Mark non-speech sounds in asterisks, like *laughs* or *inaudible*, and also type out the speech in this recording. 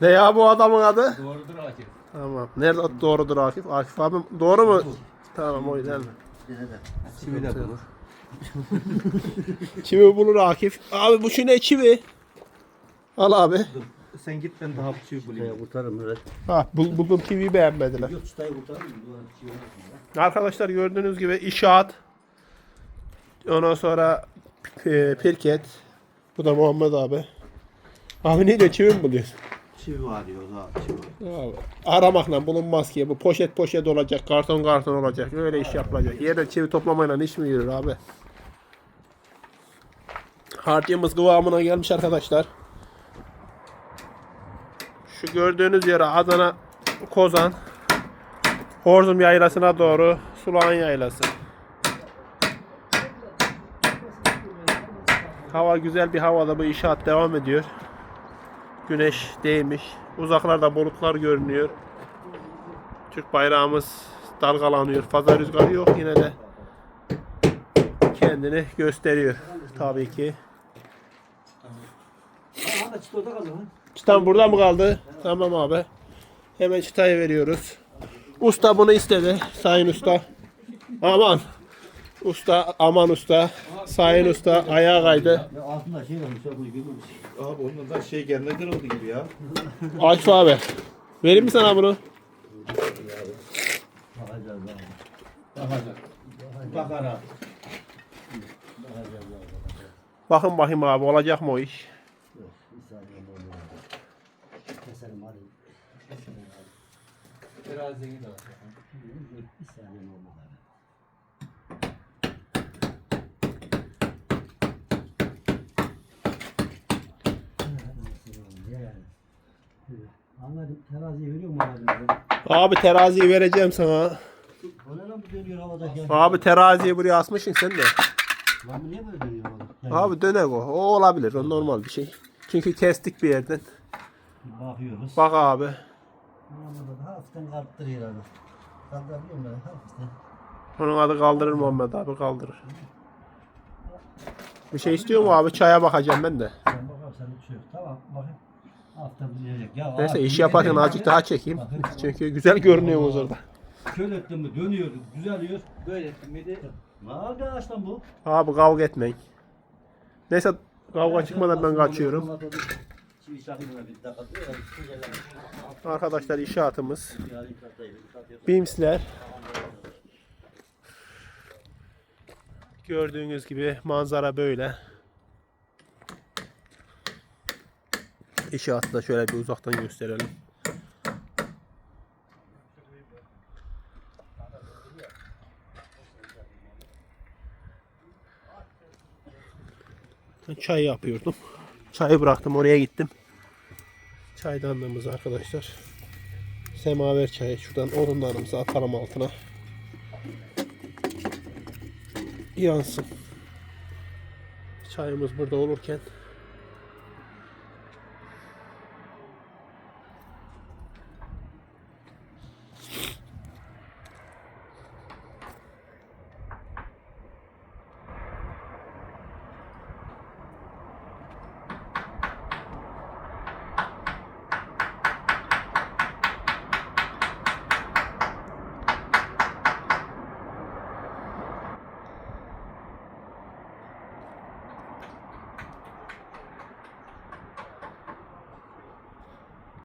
Ne ya bu adamın adı? Doğrudur Akif. Tamam. Nerede doğrudur Akif? Akif abi doğru mu? Tamam o yüzden mi? Çivi de bulur. Çivi bulur Akif. Abi bu şu ne çivi? Al abi. Sen git ben daha bir çivi bulayım. kurtarırım öyle. Ha bul, buldum çiviyi beğenmediler. Yok çıtayı kurtarırım. Arkadaşlar gördüğünüz gibi inşaat. Ondan sonra e, pirket. Bu da Muhammed abi. Abi ne diyor çivi mi buluyorsun? Aramakla bulunmaz ki. Bu poşet poşet olacak, karton karton olacak. Öyle iş yapılacak. Yerde çivi toplamayla iş mi yürür abi? Harcımız kıvamına gelmiş arkadaşlar. Şu gördüğünüz yere Adana Kozan Horzum yaylasına doğru Sulağan yaylası. Hava güzel bir havada bu inşaat devam ediyor. Güneş değmiş. Uzaklarda bulutlar görünüyor. Türk bayrağımız dalgalanıyor. Fazla rüzgar yok yine de kendini gösteriyor tabii ki. Çıtan burada mı kaldı? Tamam abi. Hemen çıtayı veriyoruz. Usta bunu istedi. Sayın usta. Aman. Usta, aman usta. Sayın usta ayağa kaydı. Ya altında şey varmış ya bunu görmemiş. Abi onun da şey gelmeden oldu gibi ya. Akif abi. Vereyim mi sana bunu? Bakacağız abi. Bakacak. Bakar abi. Bakacağız abi. Bakın bakayım abi olacak mı o iş? Dur, Bir saniye hadi. Terazini de. Bir saniye ne Anladım. Teraziyi veriyor mu abi? Abi teraziyi vereceğim sana. O ne lan bu dönüyor havada ya? Abi teraziyi buraya asmışsın sen de. Lan bu niye böyle dönüyor havada? Abi dönek o. O olabilir. O normal bir şey. Çünkü kestik bir yerden. Bakıyoruz. Bak abi. Anlamadım. Hafiften kalktırıyor abi. Kaldırabiliyor mu? Hafiften. Onun adı kaldırır Muhammed abi kaldırır. Bir şey istiyor mu abi? Çaya bakacağım ben de. Sen bakarsan hiç yok. Tamam bakayım. Ya Neyse abi, iş yaparken azıcık daha çekeyim. Bakın. Çünkü güzel görünüyorsunuz orada. *laughs* Şöyle ettim mi dönüyor, düzeliyor. Böyle ettim miydi? Ne arkadaş lan bu? Abi kavga etmeyin. Neyse kavga çıkmadan ben kaçıyorum. Abi. Arkadaşlar inşaatımız. Bimsler. Gördüğünüz gibi manzara böyle. İnşaatı da şöyle bir uzaktan gösterelim. Çay yapıyordum. Çayı bıraktım oraya gittim. Çaydanlığımız arkadaşlar. Semaver çayı şuradan odunlarımızı atalım altına. Yansın. Çayımız burada olurken